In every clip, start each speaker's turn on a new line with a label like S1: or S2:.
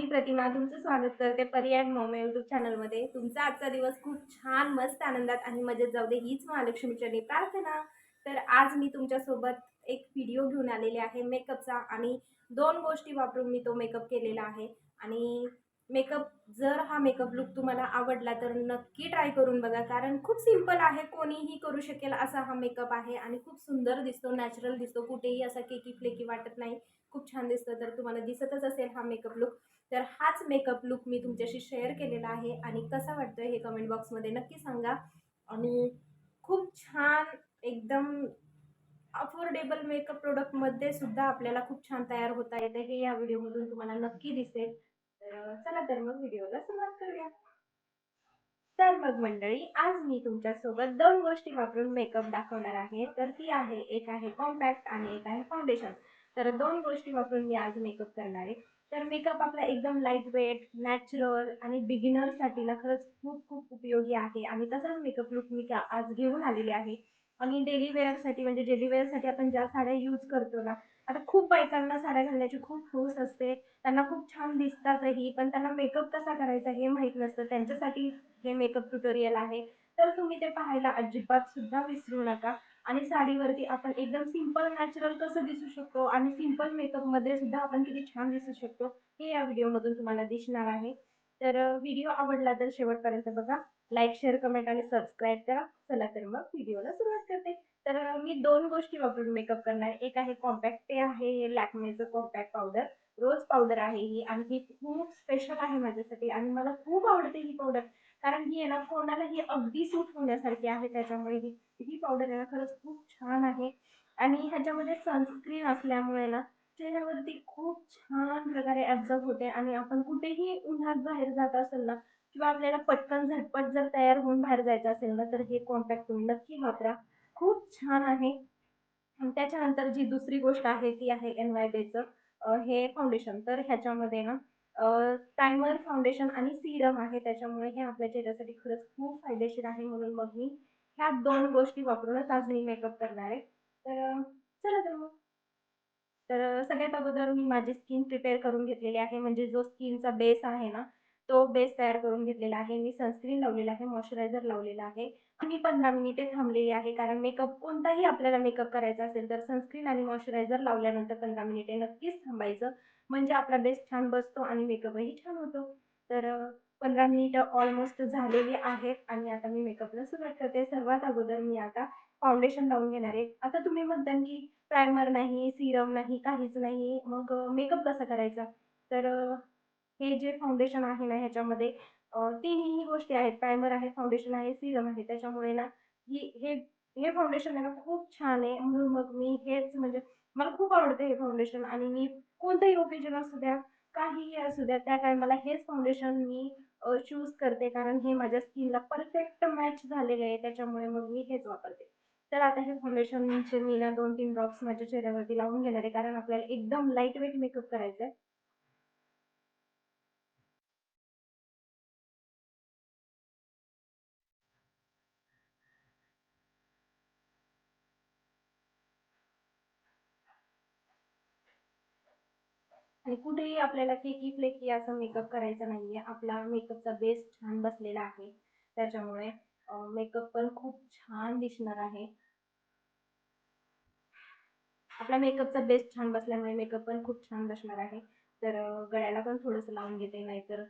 S1: मी प्रतिमा तुमचं स्वागत करते पर्याय मोमे यूट्यूब चॅनलमध्ये. तुमचा आजचा दिवस खूप छान, मस्त आनंदात आणि मजेत जाऊ दे हीच महालक्ष्मीचरणी प्रार्थना. तर आज मी तुमच्यासोबत एक व्हिडिओ घेऊन आलेले आहे मेकअपचा आणि दोन गोष्टी वापरून मी तो मेकअप केलेला आहे आणि मेकअप जर हा मेकअप लुक तुम्हाला आवडला तर नक्की ट्राय करून बघा कारण खूप सिंपल आहे कोणीही करू शकेल असा हा मेकअप आहे आणि खूप सुंदर दिसतो नॅचरल दिसतो कुठेही असा केकी फ्लेकी वाटत नाही खूप छान दिसतं तर तुम्हाला दिसतच असेल हा मेकअप लुक तर हाच मेकअप लुक मी तुमच्याशी शेअर केलेला आहे. आणि कसा वाटतोय हे कमेंट बॉक्समध्ये नक्की सांगा. आणि खूप छान एकदम अफोर्डेबल मेकअप प्रोडक्टमध्ये सुद्धा आपल्याला खूप छान तयार होता येते हे या व्हिडिओमधून तुम्हाला नक्की दिसेल. तर चला तर मग व्हिडिओला सुरुवात करूया. तर मग मंडळी आज मी तुमच्यासोबत दोन गोष्टी वापरून मेकअप दाखवणार आहे. तर ती आहे एक आहे कॉम्पॅक्ट आणि एक आहे फाउंडेशन तर दोन गोष्टी वापरून मी आज मेकअप करणार आहे. तर मेकअप आपला एकदम लाइट वेट नॅचरल आणि बिगिनरसाठी ना खरंच खूप खूप उपयोगी आहे. आणि तसाच मेकअप लुक मी आज घेऊन आलेली आहे. आणि डेली वेअरसाठी म्हणजे डेली वेअरसाठी आपण ज्या साड्या यूज करतो ना आता खूप बायकांना साड्या घालण्याची खूप हौस असते. त्यांना खूप छान दिसतातही पण त्यांना मेकअप कसा करायचा हे माहीत नसतं. त्यांच्यासाठी हे मेकअप ट्युटोरियल आहे. तर तुम्ही ते पाहायला अजिबात सुद्धा विसरू नका. आणि साडीवरती आपण एकदम सिंपल नॅचरल कसं दिसू शकतो आणि सिंपल मेकअपमध्ये सुद्धा आपण किती छान दिसू शकतो हे या व्हिडिओमधून तुम्हाला दिसणार आहे. तर व्हिडिओ आवडला तर शेवटपर्यंत बघा. Like share comment and subscribe करा. चला तर मग व्हिडिओला सुरुवात करते. तर मी दोन गोष्टी वापरून मेकअप करणार. एक आहे कॉम्पॅक्ट ते आहे लॅकमेचं कॉम्पॅक्ट पावडर रोज पावडर आहे ही आणि ही खूप स्पेशल आहे माझ्यासाठी आणि मला खूप आवडते ही पावडर कारण ही आहे ना कोणालाही अगदी सूट होण्यासारखी आहे त्याच्यामुळे ही ही पावडर आहे ना खरंच खूप छान आहे. आणि ह्याच्यामध्ये सनस्क्रीन असल्यामुळे ना चेहऱ्यावरती खूप छान प्रकारे ॲब्झॉर्ब होते आणि आपण कुठेही उन्हात बाहेर जात असेल ना किंवा आपल्याला पटकन झटपट जर तयार होऊन बाहेर जायचं असेल ना तर हे कॉम्पॅक्ट तुम्ही नक्की वापरा. खूप छान आहे. त्याच्यानंतर जी दुसरी गोष्ट आहे ती आहे एन वाय डेचं हे फाउंडेशन तर ह्याच्यामध्ये ना टायमर फाउंडेशन आणि सिरम आहे. त्याच्यामुळे हे आपल्या चेहऱ्यासाठी खरंच खूप फायदेशीर आहे म्हणून मग मी ह्या दोन गोष्टी वापरूनच आज मी मेकअप करणार आहे. तर चला तर मग. तर सगळ्यात अगोदर मी माझी स्किन प्रिपेअर करून घेतलेली आहे. म्हणजे जो स्किनचा बेस आहे ना तो बेस तयार करून घेतलेला आहे. मी सनस्क्रीन लावलेला आहे मॉइश्चरायझर लावलेला आहे. मी पंधरा मिनिटे थांबलेली आहे कारण मेकअप कोणताही आपल्याला मेकअप करायचा असेल तर सनस्क्रीन आणि मॉइश्चरायझर लावल्यानंतर पंधरा मिनिटे नक्कीच थांबायचं. म्हणजे आपला बेस छान बसतो आणि मेकअपही छान होतो. तर पंधरा मिनिटं ऑलमोस्ट झालेली आहेत आणि आता मी मेकअपला सुरुवात करते. सर्वात अगोदर मी आता फाउंडेशन लावून घेणार आहे. आता तुम्ही म्हणता की प्रायमर नाही सिरम नाही काहीच नाही. मग मेकअप कसा करायचा? तर हे जे फाउंडेशन आहे ना ह्याच्यामध्ये तीनही गोष्टी आहेत. प्रायमर आहे फाउंडेशन आहे सिरम आहे. त्याच्यामुळे ना ही हे हे फाउंडेशन आहे ना खूप छान आहे. म्हणून मग मी हेच म्हणजे मला खूप आवडते हे फाउंडेशन. आणि मी कोणतंही ओकेजन असू द्या काहीही असू द्या त्या टायमाला हेच फाउंडेशन मी चूज करते. कारण हे माझ्या स्किनला परफेक्ट मॅच झालेलं आहे. त्याच्यामुळे मग मी हेच वापरते. तर आता हे फाउंडेशनचे मी ना दोन तीन ड्रॉप्स माझ्या चेहऱ्यावरती लावून घेणार आहे. कारण आपल्याला एकदम लाइट वेट मेकअप करायचा आहे आणि कुठेही आपल्याला फेकी फ्लेकी असं मेकअप करायचा आहे आपला मेकअपचा बेस छान बसलेला आहे. त्याच्यामुळे मेकअप पण खूप छान दिसणार आहे. आपला मेकअपचा बेस छान बसल्यामुळे मेकअप पण खूप छान बसणार आहे. तर गळ्याला पण थोडंसं लावून घेते नाहीतर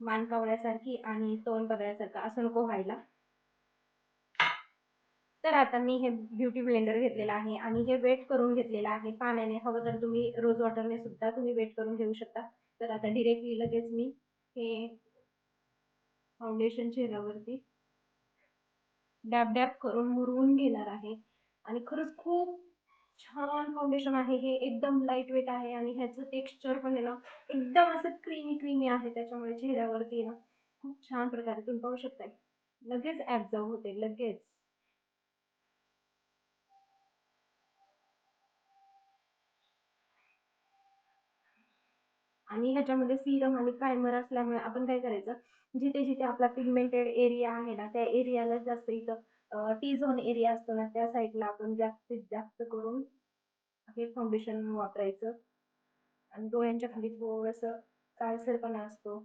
S1: मान कावण्यासारखी आणि तोंड बघण्यासारखं असं नको व्हायला. तर आता मी हे ब्युटी ब्लेंडर घेतलेलं आहे आणि हे वेट करून घेतलेलं आहे. पाण्याने हवं तर तुम्ही रोज वॉटरने सुद्धा तुम्ही वेट करून घेऊ शकता. तर आता डिरेक्टली लगेच मी हे फाउंडेशन चेहऱ्यावरती डॅब डॅब करून मुरवून घेणार आहे. आणि खरंच खूप छान फाउंडेशन आहे. हे एकदम लाइट वेट आहे आणि ह्याचं टेक्स्चर पण आहे ना एकदम असं क्रीमी क्रीमी आहे त्याच्यामुळे चेहऱ्यावरती ना खूप छान प्रकारे तुम्ही पाहू शकताय. लगेच ॲब्झॉर्व होते लगेच. आणि ह्याच्यामध्ये सिरम आणि प्रायमर असल्यामुळे आपण काय करायचं जिथे जिथे आपला पिगमेंटेड एरिया आहे ना त्या एरियाला जास्त इथं टी झोन एरिया असतो ना त्या साईडला आपण जास्तीत जास्त करून हे फाउंडेशन वापरायचं. आणि डोळ्यांच्या खाली थोडंसं काळसरपणा असतो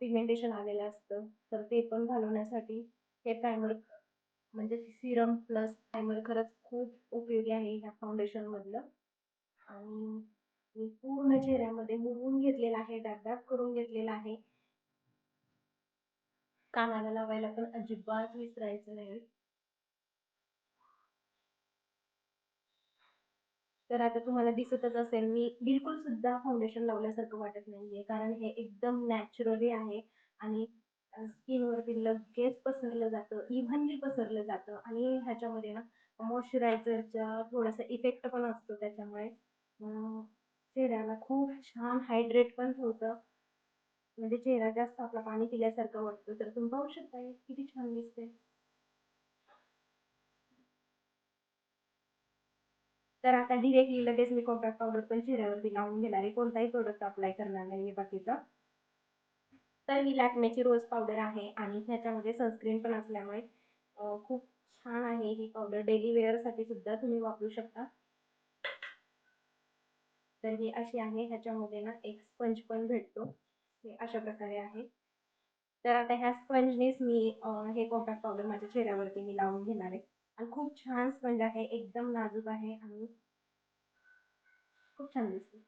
S1: पिगमेंटेशन आलेलं असतं तर ते पण घालवण्यासाठी हे प्रायमर म्हणजे सिरम प्लस प्रायमर खरंच खूप उपयोगी आहे ह्या फाउंडेशनमधलं आणि पूर्ण चेहऱ्यामध्ये मुरवून घेतलेला आहे डागडाग करून घेतलेला आहे. कानाला लावायला पण अजिबात विसरायचं नाही. तर आता तुम्हाला दिसतच असेल मी बिलकुल सुद्धा फाउंडेशन लावल्यासारखं वाटत नाहीये कारण हे एकदम नॅचरली आहे आणि स्किनवरती लगेच पसरलं जातं इव्हनली पसरलं जातं. आणि ह्याच्यामध्ये ना मॉइश्चरायझरचा थोडासा इफेक्ट पण असतो त्याच्यामुळे. चेहऱ्याला खूप छान हायड्रेट पण होतं. म्हणजे चेहरा जास्त आपला पाणी पिल्यासारखं वाटतं. तर तुम्ही पाहू शकता किती छान दिसते तर आता डिरेक्टली लगेच मी कॉम्पॅक्ट पावडर पण चेहऱ्यावरती लावून घेणार आहे. कोणताही प्रोडक्ट अप्लाय करणार नाही बाकीचा. तर ही लॅक्मेची रोज पावडर आहे आणि ह्याच्यामध्ये सनस्क्रीन पण असल्यामुळे खूप छान आहे ही पावडर डेली वेअरसाठी सुद्धा तुम्ही वापरू शकता. तर ही अशी आहे ह्याच्यामध्ये ना एक स्पंज पण भेटतो. हे अशा प्रकारे आहे. तर आता ह्या स्पंजनेच मी हे कॉम्पॅक्ट पावडर माझ्या चेहऱ्यावरती मी लावून घेणार आहे. आणि खूप छान स्पंज आहे एकदम नाजूक आहे आणि खूप छान दिसते.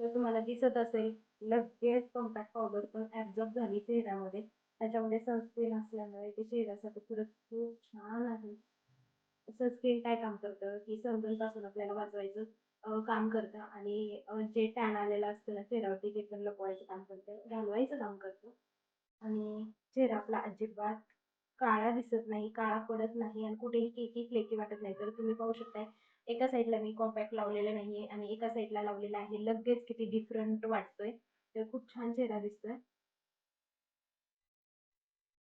S1: तर तुम्हाला दिसत असेल लगेच कॉम्पॅक्ट पावडर पण ऍब्झॉर्ब झाली चेहऱ्यामध्ये. त्याच्यामध्ये सनस्क्रीन असल्यामुळे ते चेहऱ्यासाठी खरंच खूप छान आहे. सनस्क्रीन काय काम करतं? की सनस्क्रीनपासून आपल्याला वाचवायचं काम करतं आणि जे टॅन आलेलं असतं ना चेहऱ्यावरती ते पण लपवायचं काम करतं घालवायचं काम करतं. आणि चेहरा आपला अजिबात काळा दिसत नाही काळा पडत नाही आणि कुठेही केकी फ्लेकी वाटत नाही. तर तुम्ही पाहू शकताय एका साईडला मी कॉम्पॅक्ट लावलेलं नाहीये आणि एका साईडला लावलेला आहे. लगेच किती डिफरंट वाटतोय. तर खूप छान चेहरा दिसतोय.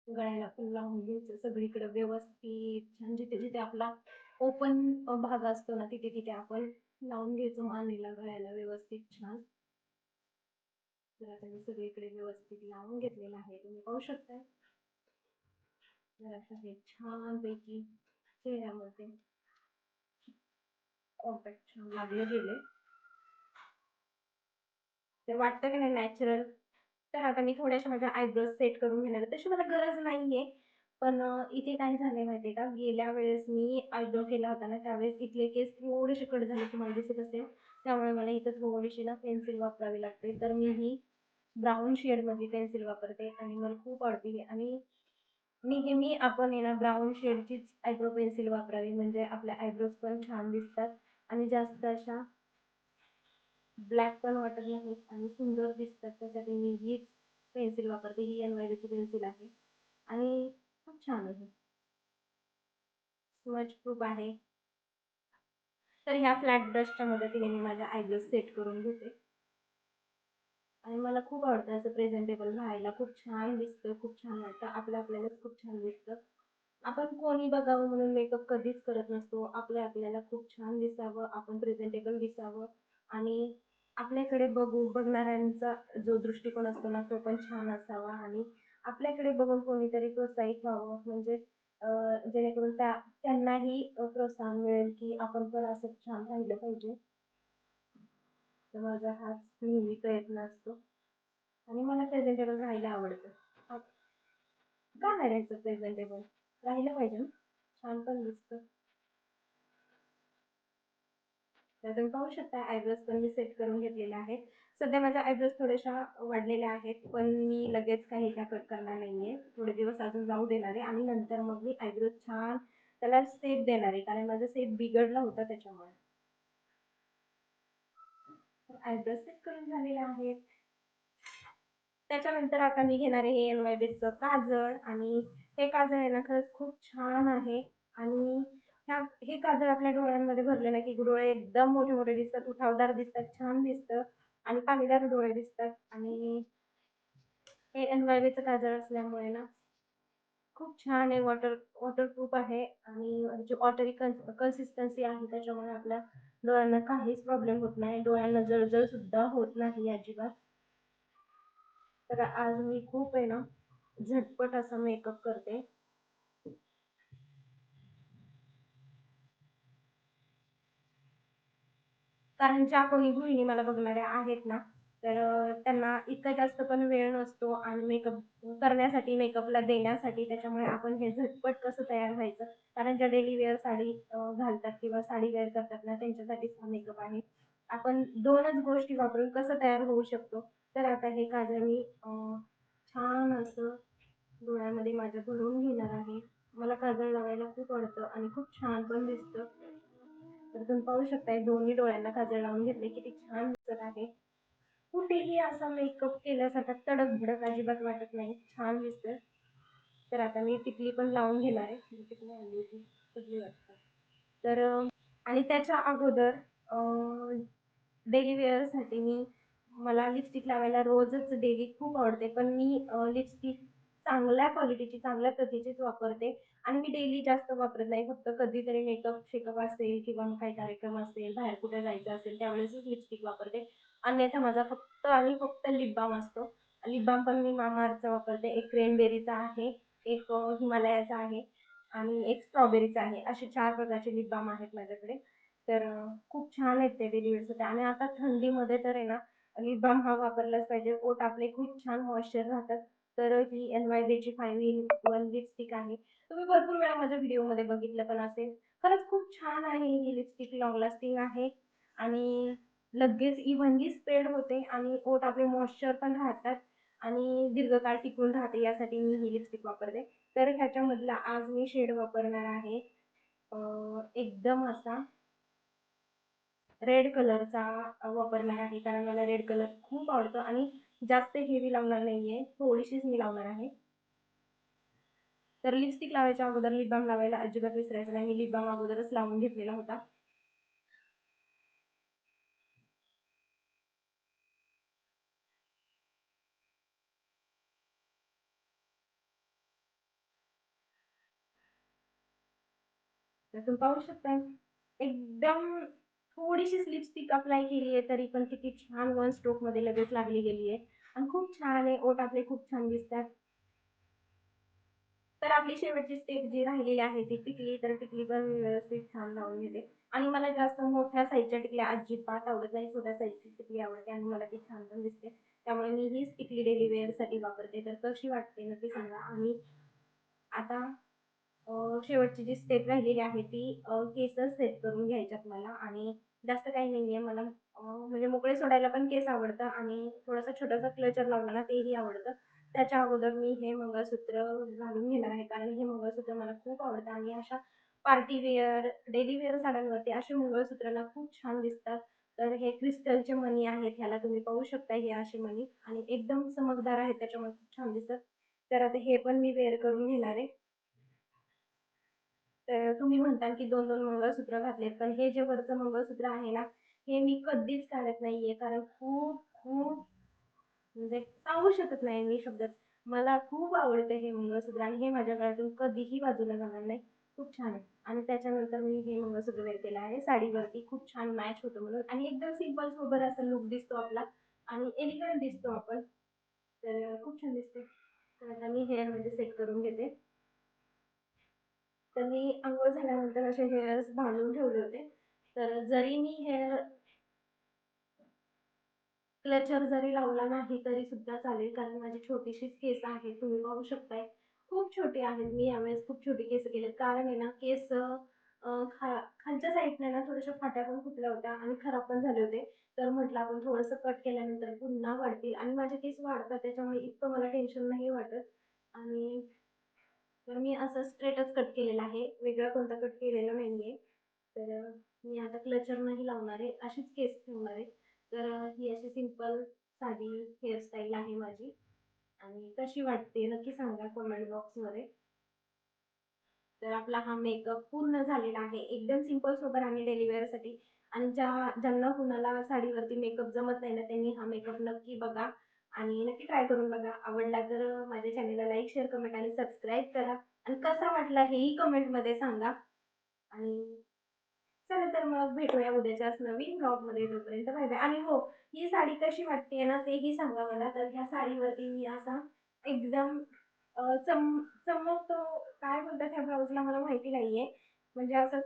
S1: गळ्याला पण लावून घ्यायचं सगळीकडे व्यवस्थित छान जिथे जिथे आपला ओपन भाग असतो ना तिथे तिथे आपण लावून घ्यायचं मानेला गळ्याला व्यवस्थित छान. जरा सगळीकडे व्यवस्थित लावून घेतलेलं आहे. तुम्ही पाहू शकताय. जरा हे छान पैकी चेहऱ्यामध्ये कॉम्पॅक्ट छान लागले गेले ते वाटतं की नाही नॅचरल तर आता मी थोड्याशा माझ्या आयब्रोज सेट करून घेणार तशी मला गरज नाही आहे पण इथे काय झालं माहिती आहे का? गेल्या वेळेस मी आयब्रो केला होता ना त्यावेळेस इथले केस थोडेसे कट झाले तुम्हाला दिसत असेल. त्यामुळे मला इथं थोडीशी ना पेन्सिल वापरावी लागते. तर मी ही ब्राऊन शेडमध्ये पेन्सिल वापरते आणि मला खूप आवडते. आणि नेहमी आपण आहे ना ब्राऊन शेडचीच आयब्रो पेन्सिल वापरावी. म्हणजे आपल्या आयब्रोज पण छान दिसतात. आणि जास्त अशा ब्लॅक पण वाटत नाही आणि सुंदर दिसतात त्यासाठी मी हीच पेन्सिल वापरते ही एन वायडीची पेन्सिल आहे आणि खूप छान आहे स्मच प्रूफ आहे तर ह्या फ्लॅट ब्रशच्या मदतीने मी माझ्या आयब्रोज सेट करून घेते आणि मला खूप आवडतं असं प्रेझेंटेबल राहायला खूप छान दिसतं खूप छान वाटतं आपलं आपल्यालाच खूप छान दिसतं आपण कोणी बघावं म्हणून मेकअप कधीच करत नसतो आपल्या आपल्याला खूप छान दिसावं आपण प्रेझेंटेबल दिसावं आणि आपल्याकडे बघू बघणाऱ्यांचा जो दृष्टिकोन असतो ना तो पण छान असावा. आणि आपल्याकडे बघून कोणीतरी प्रोत्साहित व्हावं. म्हणजे जेणेकरून त्या त्यांनाही प्रोत्साहन मिळेल की आपण पण असं छान राहिलं पाहिजे. तर माझा हाच नेहमी प्रयत्न असतो. आणि मला प्रेझेंटेबल राहायला आवडतं. का नाही राहायचं प्रेझेंटेबल राहिलं पाहिजे ना? छान पण दिसतं. तर तुम्ही पाहू शकता आयब्रोज पण मी सेट करून घेतलेल्या आहेत. सध्या माझ्या आयब्रोज थोड्याशा वाढलेल्या आहेत पण मी लगेच काही त्या कट करणार नाही आहे थोडे दिवस अजून जाऊ देणार आहे आणि नंतर मग मी आयब्रोज छान त्याला सेप देणार आहे कारण माझा सेप बिघडला होता त्याच्यामुळे. आयब्रोज सेट करून झालेले आहेत. त्याच्यानंतर आता मी घेणार आहे एन वाय बीचं काजळ आणि हे काजळ आहे ना खरंच खूप छान आहे आणि ह्या हे काजळ आपल्या डोळ्यांमध्ये भरले ना की डोळे एकदम मोठे मोठे दिसतात उठावदार दिसतात छान दिसतं आणि पाणीदार डोळे दिसतात. आणि हे एन काजळ असल्यामुळे ना खूप छान आहे वॉटर वॉटरप्रूफ आहे. आणि जी वॉटरी कन्सिस्टन्सी आहे त्याच्यामुळे आपल्या डोळ्यांना काहीच प्रॉब्लेम होत नाही. डोळ्यांना जळजळ सुद्धा होत नाही अजिबात. तर आज मी खूप आहे ना झटपट असा मेकअप करते. कारण ज्या कोणी गृहिणी मला बघणाऱ्या आहेत ना तर त्यांना इतका जास्त पण वेळ नसतो आणि मेकअप करण्यासाठी मेकअपला देण्यासाठी त्याच्यामुळे आपण हे झटपट कसं तयार व्हायचं? कारण ज्या डेली वेअर साडी घालतात किंवा साडी वेअर करतात ना त्यांच्यासाठीच हा मेकअप आहे. आपण दोनच गोष्टी वापरून कसं तयार होऊ शकतो? तर आता हे काजळ मी छान असं डोळ्यामध्ये माझ्या भरून घेणार आहे. मला काजळ लावायला खूप आवडतं आणि खूप छान पण दिसतं. तर तुम्ही पाहू शकताय दोन्ही डोळ्यांना काजळ लावून घेतले. किती छान दिसत आहे. कुठेही असा मेकअप केल्यासारखा तडक भडक अजिबात वाटत नाही. छान दिसतं तर आता मी टिकली पण लावून घेणार आहे. म्हणजे टिकली आणली होती. कुठली वाटतं? तर आणि त्याच्या अगोदर डेली वेअरसाठी मी मला लिपस्टिक लावायला रोजच डेली खूप आवडते. पण मी लिपस्टिक चांगल्या क्वालिटीची चांगल्या प्रतीचीच वापरते. आणि मी डेली जास्त वापरत नाही. फक्त कधीतरी मेकअप शेकअप असेल किंवा मग काही कार्यक्रम असेल बाहेर कुठे जायचं असेल त्यावेळेसच लिपस्टिक वापरते. अन्यथा माझा फक्त आणि फक्त लिप बाम असतो. लिप बाम पण मी मामाअर्थचा वापरते. एक क्रेनबेरीचा आहे एक हिमालयाचा आहे आणि एक स्ट्रॉबेरीचा आहे. असे चार प्रकारचे लिप बाम आहेत माझ्याकडे. तर खूप छान आहेत ते डेली वेअरसाठी आणि आता थंडीमध्ये तर आहे ना लिप बाम हा वापरलाच पाहिजे. ओठ आपले खूप छान मॉइश्चर राहतात. तर ही एन वाय बीची फाईव्ह इन वन लिपस्टिक आहे. तुम्ही भरपूर वेळा माझ्या व्हिडिओमध्ये बघितलं पण असेल. खरंच खूप छान आहे ही लिपस्टिक लॉंग लास्टिंग आहे. आणि लगेच इव्हनली स्प्रेड होते आणि ओठ आपले मॉइश्चर पण राहतात. आणि दीर्घकाळ टिकून राहते यासाठी मी ही लिपस्टिक वापरते. तर ह्याच्यामधला आज मी शेड वापरणार आहे एकदम असा रेड कलरचा वापरणार आहे. कारण मला रेड कलर खूप आवडतो आणि जास्त हेवी लावणार नाहीये थोडीशीच मी लावणार आहे. तर लिपस्टिक लावायच्या अगोदर लिप बाम लावायला अजिबात विसरायचं नाही. मी लिप बाम अगोदरच लावून घेतलेला होता. तर तुम्ही पाहू शकता एकदम थोडीशीच लिपस्टिक अप्लाय केली आहे तरी पण किती छान वन स्ट्रोकमध्ये लगेच लागली गेली आहे. आणि खूप छान आहे ओट आपले खूप छान दिसतात. तर आपली शेवटची स्टेप जी राहिलेली आहे ती टिकली तर टिकली पण व्यवस्थित छान लावून घेते. आणि मला जास्त मोठ्या साईजच्या टिकल्या अजिबात आवडत नाही. छोट्या साईजची टिकली आवडते आणि मला ती छान पण दिसते. त्यामुळे मी हीच टिकली डेली वेअरसाठी वापरते. तर कशी वाटते नक्की सांगा. आणि आता शेवटची जी स्टेप राहिलेली आहे ती केसच केस सेट करून घ्यायच्यात मला. आणि जास्त काही नाही आहे मला म्हणजे मोकळे सोडायला पण केस आवडतं आणि थोडासा छोटासा क्लचर लावला ना तेही आवडतं. त्याच्या अगोदर मी हे मंगळसूत्र घालून घेणार आहे. कारण हे मंगळसूत्र मला खूप आवडतं आणि अशा पार्टी वेअर डेली वेअर साड्यांवरती असे मंगळसूत्रला खूप छान दिसतात. तर हे क्रिस्टलचे मणी आहेत ह्याला तुम्ही पाहू शकता हे असे मणी. आणि एकदम चमकदार आहेत त्याच्यामुळे खूप छान दिसतात. तर आता हे पण मी वेअर करून घेणार आहे. तर तुम्ही म्हणताल की दोन दोन मंगळसूत्र घातलेत पण हे जे वरचं मंगळसूत्र आहे ना हे मी कधीच काढत नाहीये. कारण खूप खूप म्हणजे सांगू शकत नाही मी शब्दात. मला खूप आवडते हे मंगळसूत्र आणि हे माझ्या घरातून कधीही बाजूला जाणार नाही. खूप छान आहे. आणि त्याच्यानंतर मी हे मंगळसूत्र वेअर केलं आहे. साडीवरती खूप छान मॅच होतं म्हणून. आणि एकदम सिंपल सोबर असा लुक दिसतो आपला. आणि एलिगंट दिसतो आपण. तर खूप छान दिसते तर आता मी हेअरमध्ये म्हणजे सेट करून घेते. तर मी अंघोळ झाल्यानंतर असे हेअर्स बांधून ठेवले होते. तर जरी मी हेअर क्लचर जरी लावला नाही तरी सुद्धा चालेल. कारण माझी छोटीशीच केस आहे. तुम्ही पाहू शकताय. खूप छोटी आहेत मी यावेळेस खूप छोटी केस केलेत. कारण आहे ना केस खा खालच्या साईडने ना थोड्याशा फाट्या पण फुटल्या होत्या आणि खराब पण झाले होते. तर म्हटलं आपण थोडंसं कट केल्यानंतर पुन्हा वाढतील. आणि माझे केस वाढतात. त्याच्यामुळे इतकं मला टेन्शन नाही वाटत. आणि तर मी असं स्ट्रेटच कट केलेला आहे. वेगळा कोणता कट केलेला नाहीये. तर मी आता क्लचर नाही लावणार आहे. अशीच केस ठेवणार आहे. तर ही अशी सिंपल साधी हेअरस्टाईल आहे माझी. आणि कशी वाटते नक्की सांगा कमेंट बॉक्समध्ये तर आपला हा मेकअप पूर्ण झालेला आहे. एकदम सिंपल सोबर आणि डेली आणि ज्या ज्यांना कुणाला साडीवरती मेकअप जमत नाही ना त्यांनी हा मेकअप नक्की बघा. आणि नक्की ट्राय करून बघा. आवडला तर माझ्या चॅनलला like share comment and subscribe करा. आणि कसा वाटला हेही कमेंटमध्ये सांगा. आणि चला तर मग भेटूया उद्याच्याच नवीन ब्लॉगमध्ये तोपर्यंत. बाय बाय आणि हो ही साडी कशी वाटते ना तेही सांगा मला. तर ह्या साडीवरती मी असा एकदम चम चमकतो. काय बोलतात ह्या ब्लाऊजला मला माहिती नाहीये. म्हणजे असं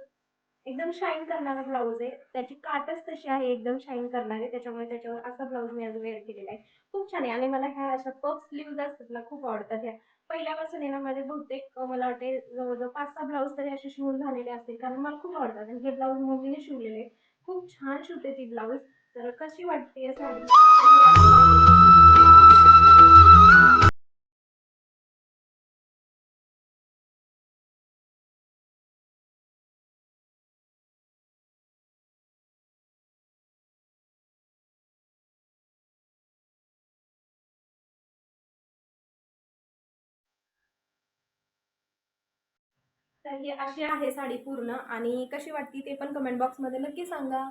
S1: एकदम शाईन करणारा ब्लाऊज आहे. त्याची काटच तशी आहे एकदम शाईन करणारी. त्याच्यामुळे त्याच्यावर असा ब्लाऊज मी आज वेअर केलेला आहे. खूप छान आहे. आणि मला ह्या अशा पफ स्लीव्ज असतात ना खूप आवडतात ह्या. पहिल्यापासून आहे ना माझे बहुतेक मला वाटते जवळजवळ पाच सहा ब्लाऊज तरी असे शिवून झालेले असतील. कारण मला खूप आवडतात. आणि हे ब्लाऊज मम्मीने शिवलेले खूप छान शिवते ती ब्लाऊज तर कशी वाटते साडी तर ही अशी आहे साडी पूर्ण आणि कशी वाटते ते पण कमेंट बॉक्समध्ये नक्की सांगा.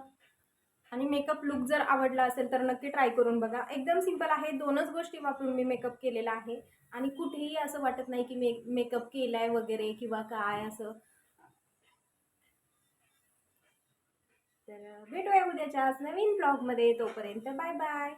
S1: आणि मेकअप लुक जर आवडला असेल तर नक्की ट्राय करून बघा. एकदम सिंपल आहे. दोनच गोष्टी वापरून मी मेकअप केलेला आहे. आणि कुठेही असं वाटत नाही की मे मेकअप केलाय वगैरे किंवा काय असं. तर भेटूया उद्याच्या नवीन ब्लॉगमध्ये तोपर्यंत बाय बाय